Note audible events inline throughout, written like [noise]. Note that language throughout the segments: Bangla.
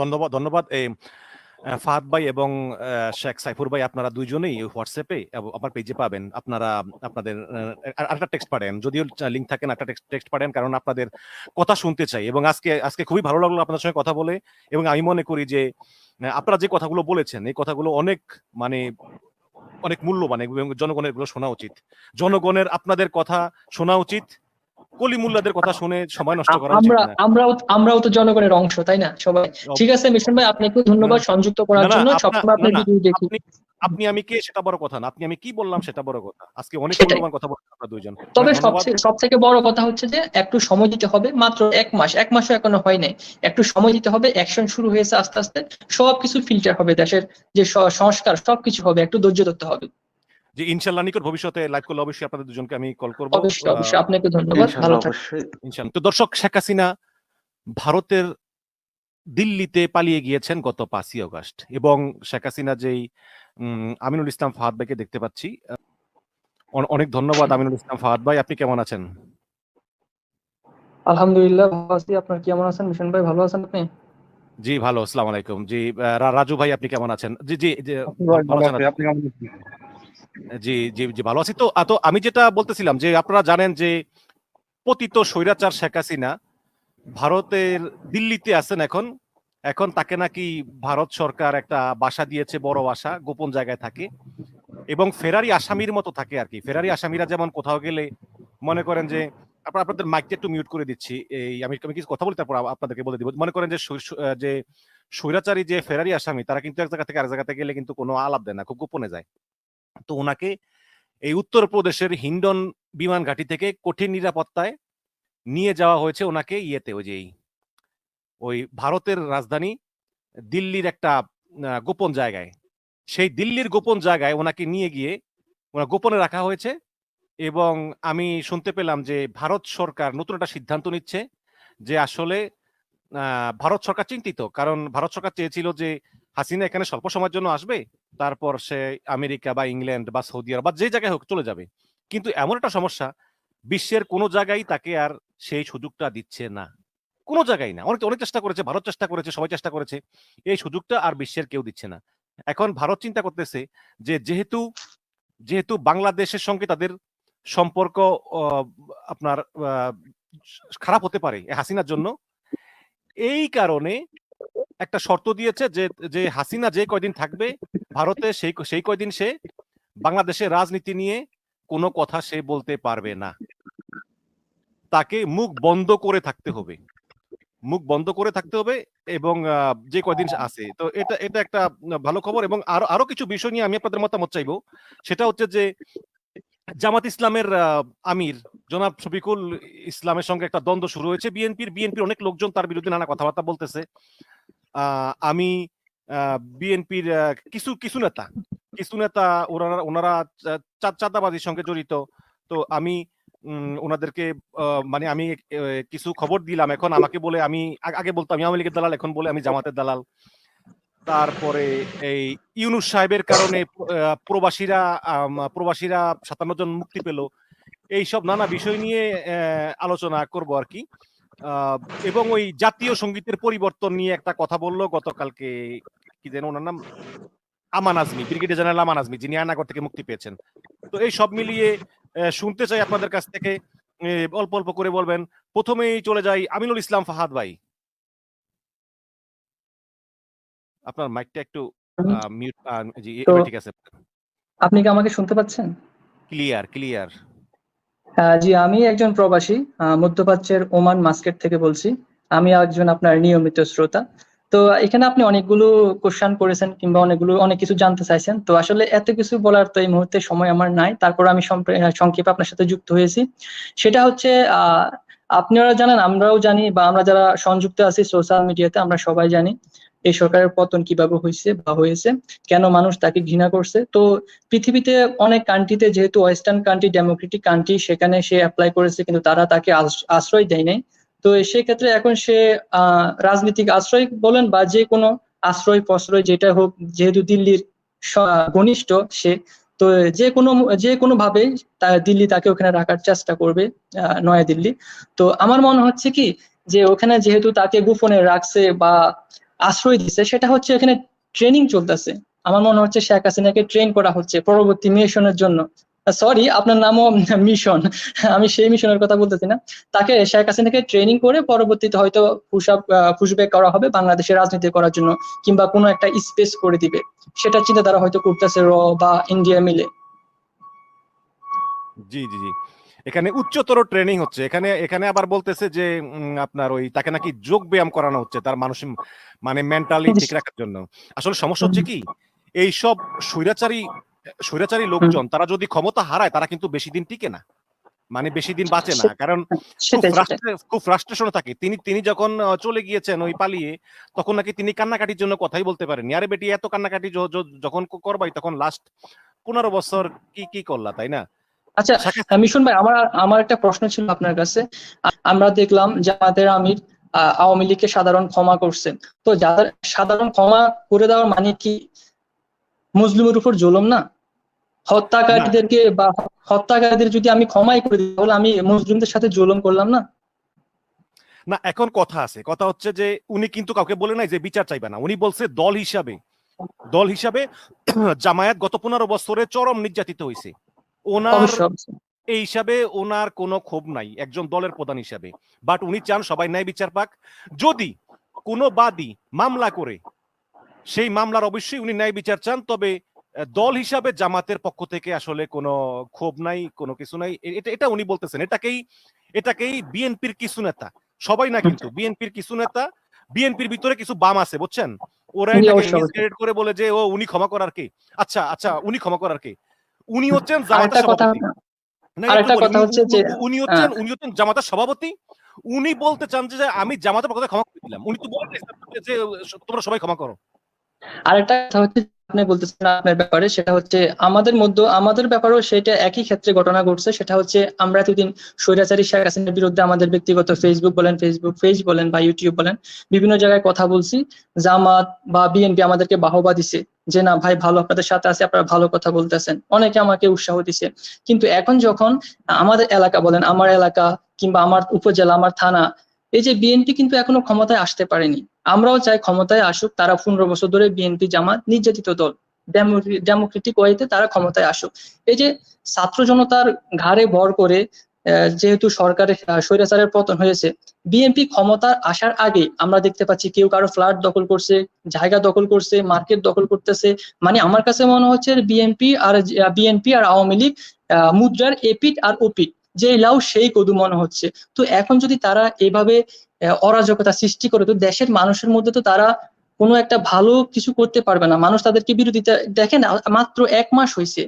ধন্যবাদ ধন্যবাদ। ফাহাদ ভাই এবং শেখ সাইফুর ভাই আপনারা দুইজনেই হোয়াটসঅ্যাপে আমার পেজে পাবেন। আপনারা, আপনাদের আরেকটা টেক্সট পাঠান, যদিও লিঙ্ক থাকেন একটা টেক্সট পাঠান, কারণ আপনাদের কথা শুনতে চাই এবং আজকে আজকে খুবই ভালো লাগল আপনাদের সঙ্গে কথা বলে এবং আমি মনে করি যে আপনারা যে কথাগুলো বলেছেন, এই কথাগুলো অনেক মানে অনেক মূল্যবান এবং জনগণের এগুলো শোনা উচিত। জনগণের আপনাদের কথা শোনা উচিত কলি মুল্লাদের কথা শুনে সময় নষ্ট করা আমরা আমরাও আমরাও তো জনগণের অংশ তাই না? সবাই। ঠিক আছে মিশন ভাই আপনাকে ধন্যবাদ সংযুক্ত করার জন্য। সবসময় আপনার ভিডিও দেখি। আপনি আমি কে সেটা বড় কথা না আপনি আমি কি বললাম সেটা বড় কথা। আজকে অনেক। মূল্যবান কথা বলছেন আপনারা দুইজন। তবে সবচেয়ে সব থেকে বড় কথা হচ্ছে যে একটু সময় দিতে হবে মাত্র এক মাস। এক মাসও এখনও হয় নাই। একটু সময় দিতে হবে অ্যাকশন শুরু হয়েছে আস্তে আস্তে সবকিছু ফিল্টার হবে দেশের যে সংস্কার সবকিছু হবে একটু ধৈর্য ধরতে হবে। যে ইনশাল্লাহ নিকট ভবিষ্যতে লাইভ করলে অবশ্যই আপনাদের দুজনকে আমি কল করব। অবশ্যই অবশ্যই। আপনাকে ধন্যবাদ। ভালো ইনশাল্লাহ তো দর্শক শেখ হাসিনা ভারতের দিল্লিতে পালিয়ে গিয়েছেন গত পাঁচই অগস্ট এবং শেখ হাসিনা যেই আমিনুল ইসলাম ফাহাদ ভাইকে দেখতে পাচ্ছি অনেক ধন্যবাদ আমিনুল ইসলাম ফাহাদ ভাই। আপনি কেমন আছেন? আলহামদুলিল্লাহ ভালো আছি। আপনার কেমন আছেন? মিশন ভাই ভালো আছেন আপনি? জি ভালো। আসসালামু আলাইকুম। জি রা- রাজু ভাই আপনি কেমন আছেন? জি জি আপনি কেমন আছেন জি জি জি, ভালো আছি। তো তো আমি যেটা বলতেছিলাম যে আপনারা জানেন যে পতিত স্বৈরাচার শেখ হাসিনা ভারতের দিল্লিতে আছেন এখন। এখন তাকে নাকি ভারত সরকার একটা বাসা দিয়েছে, বড় বাসা, গোপন জায়গায় থাকে। এবং ফেরারি আসামির মতো থাকে আর কি। ফেরারি আসামিরা যেমন কোথাও গেলে মনে করেন যে আপনার আপনাদের মাইকটা একটু মিউট করে দিচ্ছি। এই, আমি আমি কিছু কথা বলি, তারপর আপনাদেরকে বলে দিব। মনে করেন যে যে স্বৈরাচারী যে ফেরারি আসামি, তারা কিন্তু এক জায়গা থেকে আরেক জায়গাতে গেলে কিন্তু কোনো আলাপ দেয় না, খুব গোপনে যায়। তো ওনাকে এই উত্তরপ্রদেশের হিন্ডন বিমান ঘাঁটি থেকে কঠিন নিরাপত্তায় নিয়ে যাওয়া হয়েছে ওনাকে ইয়েতে, ওই যে এই- ওই ভারতের রাজধানী দিল্লির একটা গোপন জায়গায়। সেই দিল্লির গোপন জায়গায় ওনাকে নিয়ে গিয়ে ওনা গোপনে রাখা হয়েছে এবং আমি শুনতে পেলাম যে ভারত সরকার নতুন একটা সিদ্ধান্ত নিচ্ছে যে আসলে ভারত সরকার চিন্তিত। কারণ ভারত সরকার চেয়েছিল যে হাসিনা এখানে স্বল্প সময়ের জন্য আসবে, তারপর সে আমেরিকা বা ইংল্যান্ড বা সৌদি আরব বা যে জায়গায় হোক চলে যাবে। কিন্তু এমন একটা সমস্যা, বিশ্বের কোনো জায়গায় তাকে আর সেই সুযোগটা দিচ্ছে না। কোনো জায়গায় না। অনেক অনেক চেষ্টা করেছে, ভারত চেষ্টা করেছে, সবাই চেষ্টা করেছে। এই সুযোগটা আর বিশ্বের কেউ দিচ্ছে না। এখন ভারত চিন্তা করতেছে যে যেহেতু যেহেতু বাংলাদেশের সঙ্গে তাদের সম্পর্ক আপনার খারাপ হতে পারে হাসিনার জন্য, এই কারণে একটা শর্ত দিয়েছে যে যে হাসিনা যে কয়দিন থাকবে ভারতে, সেই সেই কয়দিন সে বাংলাদেশের রাজনীতি নিয়ে কোনো কথা সে বলতে পারবে না। তাকে মুখ বন্ধ করে থাকতে হবে। মুখ বন্ধ করে থাকতে হবে এবং যে কয়দিন আছে। তো এটা এটা একটা ভালো খবর এবং আরও আরও কিছু বিষয় নিয়ে আমি আপনাদের মতামত চাইব। সেটা হচ্ছে যে, জামাত ইসলামের আমির জনাব শফিকুল ইসলামের সঙ্গে একটা দ্বন্দ্ব শুরু হয়েছে। বিএনপির বিএনপির অনেক লোকজন তার বিরুদ্ধে নানা কথাবার্তা বলতেছে। আমি বিএনপির কিছু কিছু নেতা কিছু নেতা ওনারা ওনারা চাঁদাবাজির সঙ্গে জড়িত। তো আমি ওনাদেরকে মানে আমি কিছু খবর দিলাম এখন আমাকে বলে আমি আগে বলতাম আওয়ামী লীগের দালাল, এখন বলে আমি জামাতের দালাল। তারপরে এই ইউনুস সাহেবের কারণে প্রবাসীরা প্রবাসীরা সাতান্ন জন মুক্তি পেল। এইসব নানা বিষয় নিয়ে আলোচনা করব আর কি। এবং ওই জাতীয় সঙ্গীতের পরিবর্তন নিয়ে একটা কথা বলল গতকালকে কি যেন ওনার নাম? আমান আজমি ব্রিগেডিয়ার জেনারেল আমান আজমি যিনি আয়নাগর থেকে মুক্তি পেয়েছেন। তো এই সব মিলিয়ে শুনতে চাই আপনাদের কাছ থেকে অল্প অল্প করে বলবেন। প্রথমেই চলে যাই আমিনুল ইসলাম ফাহাদ ভাই। আপনার মাইকটা একটু মিউট জি ঠিক আছে। আপনি কি আমাকে শুনতে পাচ্ছেন? Clear clear. জি, আমি একজন প্রবাসী মধ্যপ্রাচ্যের ওমান মাস্কেট থেকে বলছি। আমি একজন আপনার নিয়মিত শ্রোতা। তো এখানে আপনি অনেকগুলো কোশ্চান করেছেন কিংবা অনেকগুলো, অনেক কিছু জানতে চাইছেন। তো আসলে এত কিছু বলার তো এই মুহূর্তে সময় আমার নাই। তারপর আমি সংক্ষেপে আপনার সাথে যুক্ত হয়েছি। সেটা হচ্ছে আপনারা জানেন, আমরাও জানি বা আমরা যারা সংযুক্ত আছি সোশ্যাল মিডিয়াতে আমরা সবাই জানি। এই সরকারের পতন কীভাবে হয়েছে বা হয়েছে কেন মানুষ তাকে ঘৃণা করছে? তো পৃথিবীতে অনেক কান্ট্রিতে যেহেতু ওয়েস্টার্ন কান্ট্রি ডেমোক্রেটিক কান্ট্রি সেখানে সে অ্যাপ্লাই করেছে কিন্তু তারা তাকে আশ্রয় দেয় নাই। তো সেক্ষেত্রে এখন সে রাজনৈতিক আশ্রয় বলেন বা যে কোনো আশ্রয় প্রশ্রয় যেটা হোক যেহেতু দিল্লির ঘনিষ্ঠ সে তো যে কোনো যে কোনো ভাবে দিল্লি তাকে ওখানে রাখার চেষ্টা করবে আহ, নয়াদিল্লি। তো আমার মনে হচ্ছে কি যে ওখানে যেহেতু তাকে গোপনে রাখছে বা আশ্রয় দিচ্ছে সেটা হচ্ছে এখানে ট্রেনিং চলতেছে। আমার মনে হচ্ছে শেখ হাসিনাকে ট্রেন করা হচ্ছে পরবর্তী মিশনের জন্য। সরি আপনার নামও [laughs] মিশন। আমি সেই মিশনের কথা বলতেছি না। তাকে শেখ হাসিনাকে ট্রেনিং করে পরবর্তীতে হয়তো পুষআপ পুষব্যাক করা হবে বাংলাদেশের রাজনীতি করার জন্য কিংবা কোনো একটা স্পেস করে দিবে। সেটা চিন্তাধারা হয়তো করতেছে র বা ইন্ডিয়া মিলে। জি জি জি। এখানে উচ্চতর ট্রেনিং হচ্ছে। এখানে এখানে আবার বলতেছে যে আপনার ওই তাকে নাকি যোগ ব্যায়াম করানো হচ্ছে তার মানসিক মানে মেন্টালি ঠিক রাখার জন্য। আসলে সমস্যা হচ্ছে কি এই সব স্বৈরাচারী স্বৈরাচারী লোকজন তারা যদি ক্ষমতা হারায় তারা কিন্তু বেশি দিন টিকে না। মানে বেশি দিন বাঁচে না। কারণ খুব ফ্রাস্ট্রেশনে থাকে। তিনি তিনি যখন চলে গিয়েছেন ওই পালিয়ে তখন নাকি তিনি কান্নাকাটির জন্য কথাই বলতে পারেন আরে বেটি এত কান্নাকাটি যখন করবাই তখন লাস্ট পনেরো বছর কি কি করলা তাই না? আচ্ছা মিশন ভাই আমার আমার একটা প্রশ্ন ছিল আপনার কাছে। আমরা দেখলাম জামাতের আমির আহ, আওয়ামী লীগকে সাধারণ ক্ষমা করছেন তো যাদের সাধারণ ক্ষমা করে দেওয়ার মানে কি? মুসলিমের উপর জুলুম না? হত্যাকারীদেরকে বা হত্যাকারীদের যদি আমি ক্ষমাই করে দিই তাহলে আমি মুসলিমদের সাথে জুলুম করলাম না? না এখন কথা আছে। কথা হচ্ছে যে উনি কিন্তু কাউকে বলে নাই যে বিচার চাইবে না। উনি বলছে দল হিসাবে। দল হিসাবে [clears throat] জামায়াত গত পনেরো বছরে চরম নির্যাতিত হয়েছে। ওনার। এই হিসাবে ওনার কোনো ক্ষোভ নাই একজন দলের প্রধান হিসাবে। বাট উনি চান সবাই ন্যায় বিচার পাক। যদি কোনো বাদী মামলা করে সেই মামলার অবশ্যই উনি ন্যায় বিচার চান তবে দল হিসাবে জামাতের পক্ষ থেকে আসলে কোনো ক্ষোভ নাই কোনো কিছু নাই। এটা এটা উনি বলতেছেন। এটাকেই এটাকেই বিএনপির কিছু নেতা সবাই না কিন্তু বিএনপির কিছু নেতা বিএনপির ভিতরে কিছু বাম আছে বুঝছেন? ওরা করে বলে যে ও উনি ক্ষমা করার কে? আচ্ছা আচ্ছা উনি ক্ষমা করার কে? উনি হচ্ছেন জামাতের কথা সভাপতি। কথা উনি- হচ্ছেন উনি হচ্ছেন জামাতের সভাপতি। উনি বলতে চান যে আমি জামাতের পক্ষে ক্ষমা করে দিলাম। উনি তো বলেন যে তোমরা সবাই ক্ষমা করো। আরেকটা কথা হচ্ছে আপনি বলতেছেন আপনার ব্যাপারে সেটা হচ্ছে আমাদের মধ্যে আমাদের ব্যাপারেও সেটা একই ক্ষেত্রে ঘটনা ঘটছে। সেটা হচ্ছে আমরা এতদিন স্বৈরাচারী শেখ হাসিনার বিরুদ্ধে আমাদের ব্যক্তিগত ফেসবুক বলেন ফেসবুক পেজ বলেন বা ইউটিউব বলেন বিভিন্ন জায়গায় কথা বলছি। জামাত বা বিএনপি আমাদেরকে বাহবা দিছে। যে, না, ভাই, ভালো আপনাদের সাথে আছে, আপনারা ভালো কথা বলতেছেন। অনেকে আমাকে উৎসাহ দিছে। কিন্তু এখন যখন আমাদের এলাকা বলেন, আমার এলাকা কিংবা আমার উপজেলা, আমার থানা, এই যে বিএনপি কিন্তু এখনও ক্ষমতায় আসতে পারেনি। আমরাও চাই ক্ষমতায় আসুক, তারা পনেরো বছর ধরে বিএনপি জামাত, নির্যাতিত দল ডেমোক্রেটিক ওয়েতে তারা ক্ষমতায় আসুক। এই যে ছাত্র জনতার ঘাড়ে ভর করে যেহেতু সরকারের স্বৈরাচারের পতন হয়েছে, বিএনপি ক্ষমতার আসার আগে আমরা দেখতে পাচ্ছি কেউ কারও ফ্ল্যাট দখল করছে, জায়গা দখল করছে, মার্কেট দখল করতেছে। মানে আমার কাছে মনে হচ্ছে বিএনপি আর বিএনপি আর আওয়ামী লীগ মুদ্রার এপিট আর ওপিট যে লাউ সেই কদু মনে হচ্ছে। তো এখন যদি তারা এভাবে অরাজকতা সৃষ্টি করে, তো দেশের মানুষের মধ্যে তো তারা কোনো একটা ভালো কিছু করতে পারবে না। মানুষ তাদেরকে বিরোধিতা, দেখেন মাত্র এক মাস হয়েছে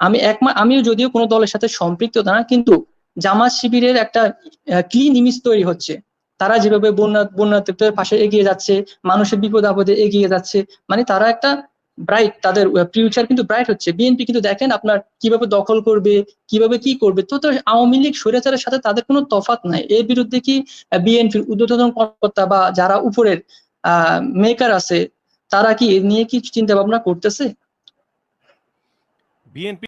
আমি এক মাস আমিও যদিও কোনো দলের সাথে সম্পৃক্ত না, কিন্তু জামাত শিবিরের একটা ক্লিন ইমেজ তৈরি হচ্ছে। তারা যেভাবে বন্যা বন্যাত্মের পাশে এগিয়ে যাচ্ছে, মানুষের বিপদ আপদে এগিয়ে যাচ্ছে মানে তারা একটা ব্রাইট তাদের ফিউচার কিন্তু ব্রাইট হচ্ছে। বিএনপি কিন্তু দেখেন আপনার কীভাবে দখল করবে, কীভাবে কি করবে, তো তো আওয়ামী লীগ স্বৈরাচারের সাথে তাদের কোনো তফাৎ নাই। এর বিরুদ্ধে কি বিএনপির ঊর্ধ্বতন কর্মকর্তা বা যারা উপরের মেকার আছে, তারা কি এ নিয়ে কি চিন্তা ভাবনা করতেছে বিএনপি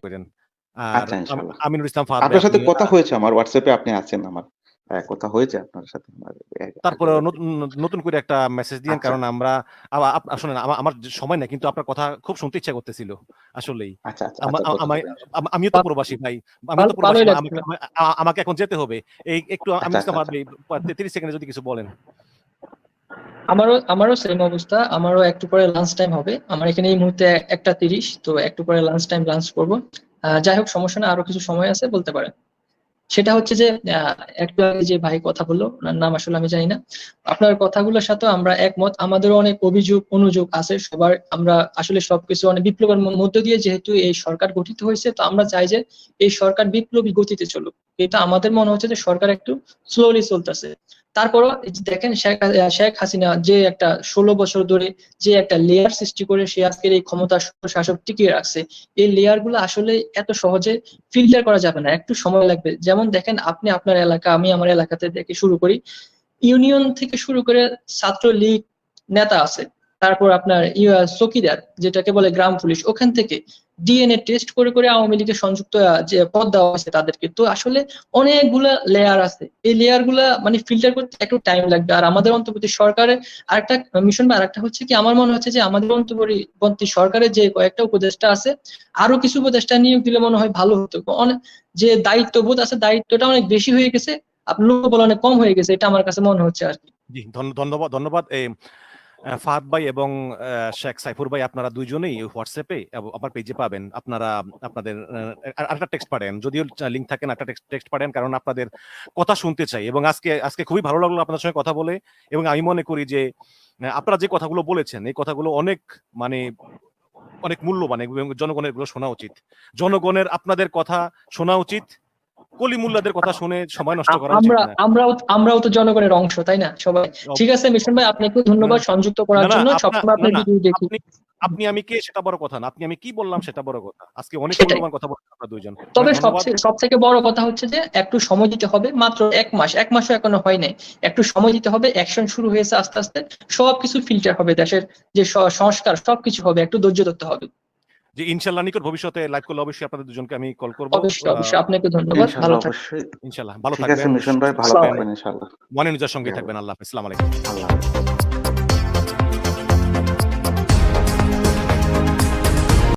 আর আচ্ছা, আমিনুল ইসলাম ফাহাদ আপনার সাথে কথা হয়েছে আমার হোয়াটসঅ্যাপে আপনি আছেন আমার। হ্যাঁ, কথা হয়েছে আপনার সাথে তারপরে নতুন করে একটা মেসেজ দিয়েন আচ্ছা। কারণ আমরা শুনেন আমার সময় নাই কিন্তু আপনার কথা খুব শুনতে ইচ্ছা করতেছিল আসলেই। আচ্ছা আমিও তো প্রবাসী ভাই আমি তো প্রবাসী। আমাকে এখন যেতে হবে। এই একটু আমি তিরিশ সেকেন্ডে যদি কিছু বলেন। আমারও আমারও সেম অবস্থা আমারও একটু পরে লাঞ্চ টাইম হবে। আমার এখানে এই মুহূর্তে একটা তিরিশ তো একটু পরে লাঞ্চ টাইম লাঞ্চ করব। যাই হোক, সমস্যা না, আরও কিছু সময় আছে, বলতে পারেন। সেটা হচ্ছে যে একটু আগে যে ভাই কথা বলল, ওনার নাম আসলে আমি জানি না। আপনার কথাগুলোর সাথে আমরা একমত। আমাদেরও অনেক অভিযোগ, অনুযোগ আছে। সবার আমরা আসলে সবকিছু অনেক বিপ্লবের মধ্য দিয়ে যেহেতু এই সরকার গঠিত হয়েছে, তো আমরা চাই যে এই সরকার বিপ্লবী গতিতে চলুক। এটা আমাদের মনে হচ্ছে যে সরকার একটু স্লোলি চলতেছে। তারপরও দেখেন শেখ শেখ হাসিনা যে একটা ষোলো বছর ধরে যে একটা লেয়ার সৃষ্টি করে সে আজকের এই ক্ষমতা শাসক টিকিয়ে রাখছে। এই লেয়ারগুলো আসলে এত সহজে ফিল্টার করা যাবে না, একটু সময় লাগবে। যেমন দেখেন আপনি আপনার এলাকা, আমি আমার এলাকাতে দেখে শুরু করি। ইউনিয়ন থেকে শুরু করে ছাত্রলীগ নেতা আছে। তারপর আপনার চকিদার যেটাকে বলে গ্রাম পুলিশ ওখান থেকে ডিএনএ টেস্ট করে করে আওয়ামী লীগের সংযুক্ত যে পদ দেওয়া হয়েছে তাদেরকে। তো আসলে অনেকগুলা লেয়ার আছে। এই লেয়ারগুলা মানে ফিল্টার করতে একটু টাইম লাগবে। আর আমাদের অন্তর্বর্তী সরকারের আরেকটা মিশন বা আরেকটা হচ্ছে কি আমার মনে হচ্ছে যে আমাদের অন্তর্বর্তী সরকারের যে কয়েকটা উপদেষ্টা আছে আরও কিছু উপদেষ্টা নিয়োগ দিলে মনে হয় ভালো হতো। অনেক যে দায়িত্ববোধ আছে দায়িত্বটা অনেক বেশি হয়ে গেছে। লোকবল অনেক কম হয়ে গেছে এটা আমার কাছে মনে হচ্ছে আর কি। ধন্যবাদ ধন্যবাদ। আহ, ফাহাদ ভাই এবং শেখ সাইফুর ভাই আপনারা দুইজনেই হোয়াটসঅ্যাপে আমার পেজে পাবেন। আপনারা, আপনাদের আরেকটা টেক্সট পাঠান। যদিও লিঙ্ক থাকে না, একটা টেক্সট পাঠান কারণ আপনাদের কথা শুনতে চাই এবং আজকে আজকে খুবই ভালো লাগল আপনাদের সঙ্গে কথা বলে এবং আমি মনে করি যে আপনারা যে কথাগুলো বলেছেন, এই কথাগুলো অনেক মানে অনেক মূল্যবান জনগণের এগুলো শোনা উচিত। জনগণের আপনাদের কথা শোনা উচিত। কলি মুল্লাদের কথা শুনে সময় নষ্ট করা আমরা আমরাও আমরাও তো জনগণের অংশ তাই না? সবাই। ঠিক আছে মিশন ভাই আপনাকে ধন্যবাদ সংযুক্ত করার জন্য। সবসময় আপনার ভিডিও দেখি। আপনি আমি কে সেটা বড় কথা না। আপনি আমি কি বললাম সেটা বড় কথা। আজকে অনেক। মূল্যবান কথা বলছেন আপনারা দুইজন। তবে সবচেয়ে সব থেকে বড় কথা হচ্ছে যে একটু সময় দিতে হবে। মাত্র এক মাস। এক মাসও এখনও হয় নাই। একটু সময় দিতে হবে। অ্যাকশন শুরু হয়েছে আস্তে আস্তে। সবকিছু ফিল্টার হবে। দেশের যে সংস্কার সবকিছু হবে। একটু ধৈর্য ধরতে হবে। যে ইনশাল্লাহ নিকট ভবিষ্যতে লাইভ করলে অবশ্যই আপনাদের দুজনকে আমি কল করব। অবশ্যই অবশ্যই। আপনাকে ধন্যবাদ। ভালো থাকবেন। ইনশাল্লাহ ভালো থাকবেন। মিশন ভাই ভালো থাকবেন ইনশাআল্লাহ মনে নিজের সঙ্গে থাকবেন আল্লাহ হাফেজ। আসসালামু আলাইকুম আল্লাহ হাফেজ।